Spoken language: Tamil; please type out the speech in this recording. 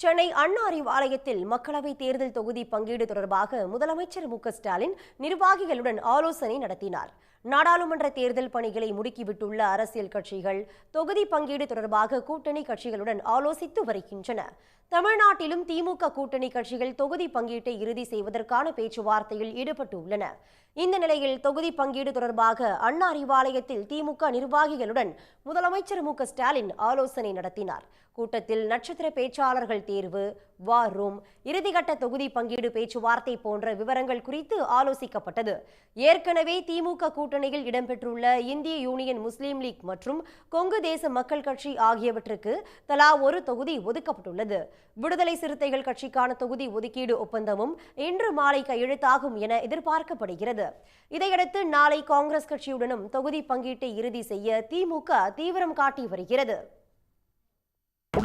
சென்னை அண்ணா அறிவாலயத்தில் மக்களவைத் தேர்தல் தொகுதி பங்கீடு தொடர்பாக முதலமைச்சர் மு ஸ்டாலின் நிர்வாகிகளுடன் ஆலோசனை நடத்தினார். நாடாளுமன்ற தேர்தல் பணிகளை முடுக்கிவிட்டுள்ள அரசியல் கட்சிகள் தொகுதி பங்கீடு தொடர்பாக கூட்டணி கட்சிகளுடன் ஆலோசித்து வருகின்றன. தமிழ்நாட்டிலும் திமுக கூட்டணி கட்சிகள் தொகுதி பங்கீட்டை இறுதி செய்வதற்கான பேச்சுவார்த்தையில் ஈடுபட்டு உள்ளன இந்த நிலையில் தொகுதி பங்கீடு தொடர்பாக அண்ணா அறிவாலயத்தில் திமுக நிர்வாகிகளுடன் முதலமைச்சர் மு க ஸ்டாலின் ஆலோசனை நடத்தினார். கூட்டத்தில் நட்சத்திர பேச்சாளர்கள் தேர்வு வார் ரூம் இறுதிக்கட்ட தொகுதி பங்கீடு பேச்சுவார்த்தை போன்ற விவரங்கள் குறித்து ஆலோசிக்கப்பட்டது. ஏற்கனவே திமுக கூட்டணியில் இடம்பெற்றுள்ள இந்திய யூனியன் முஸ்லீம் லீக் மற்றும் கொங்கு தேச மக்கள் கட்சி ஆகியவற்றுக்கு தலா ஒரு தொகுதி ஒதுக்கப்பட்டுள்ளது. விடுதலை சிறுத்தைகள் கட்சிக்கான தொகுதி ஒதுக்கீடு ஒப்பந்தமும் இன்று மாலை கையெழுத்தாகும் என எதிர்பார்க்கப்படுகிறது. இதையடுத்து நாளை காங்கிரஸ் கட்சியுடனும் தொகுதி பங்கீட்டை இறுதி செய்ய திமுக தீவிரம் காட்டி வருகிறது.